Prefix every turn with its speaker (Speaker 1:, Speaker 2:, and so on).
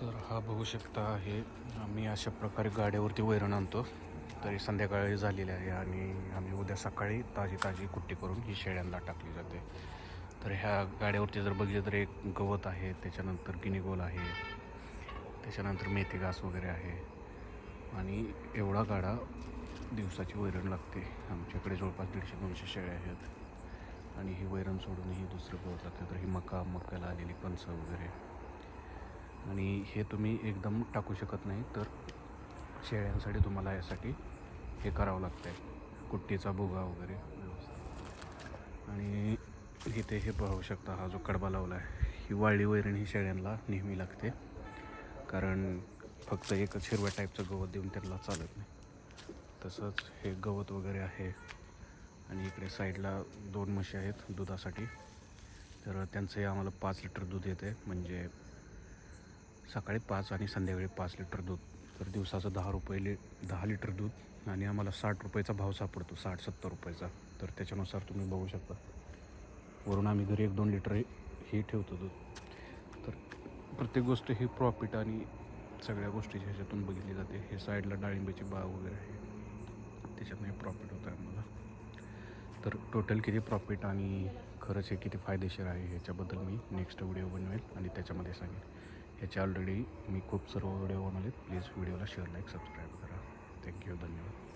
Speaker 1: तर हा बघू शकता आहे. आम्ही अशा प्रकारे गाड्यावरती वैरण आणतो. तरी संध्याकाळी झालेली आहे आणि आम्ही उद्या सकाळी ताजी ताजी कुट्टी करून ही शेळ्यांना टाकली जाते. तर ह्या गाड्यावरती जर बघितलं तर एक गवत आहे त्याच्यानंतर गिनीगोल आहे त्याच्यानंतर मेथी घास वगैरे आहे आणि एवढा गाडा दिवसाची वैरण लागते. आमच्याकडे जवळपास दीडशे दोनशे शेळ्या आहेत आणि ही वैरण सोडूनही दुसरं गवत लागते. तर ही मका मक्याला आलेली कणसं वगैरे. आणि हे तुम्ही एकदम टाकू शकत नाही तर शेळ्यांसाठी तुम्हाला यासाठी हे करावं लागतं आहे कुट्टीचा भुगा वगैरे आणि इथे हे पाहू शकता हा जो कडबा लावला आहे ही वाळली वैरण ही शेळ्यांना नेहमी लागते. कारण फक्त एकच हिरव्या टाईपचं गवत देऊन त्यांना चालत नाही. तसंच हे गवत वगैरे आहे. आणि इकडे साईडला दोन म्हशी आहेत दुधासाठी. तर त्यांचंही आम्हाला पाच लिटर दूध येते म्हणजे सकाळी पाच आणि संध्याकाळी पाच लिटर दूध. तर दिवसाचं दहा रुपये लि दहा लिटर दूध आणि आम्हाला साठ रुपयाचा भाव सापडतो साठ सत्तर रुपयाचा. तर त्याच्यानुसार तुम्ही बघू शकता. वरून आम्ही घरी एक दोन लिटर हे ठेवतो दूध. तर प्रत्येक गोष्ट ही प्रॉफिट आणि सगळ्या गोष्टी ह्याच्यातून बघितली जाते. हे साईडला डाळिंबाची बाग वगैरे आहे. त्याच्यातनं प्रॉफिट होतं आहे आम्हाला. तर टोटल किती प्रॉफिट आणि खरंच हे किती फायदेशीर आहे ह्याच्याबद्दल मी नेक्स्ट व्हिडिओ बनवेल आणि त्याच्यामध्ये सांगेन. ह्याचे ऑलरेडी मी खूप सर्व व्हिडिओ बनवले प्लीज व्हिडिओला शेअर लाईक सबस्क्राईब करा. थँक्यू धन्यवाद.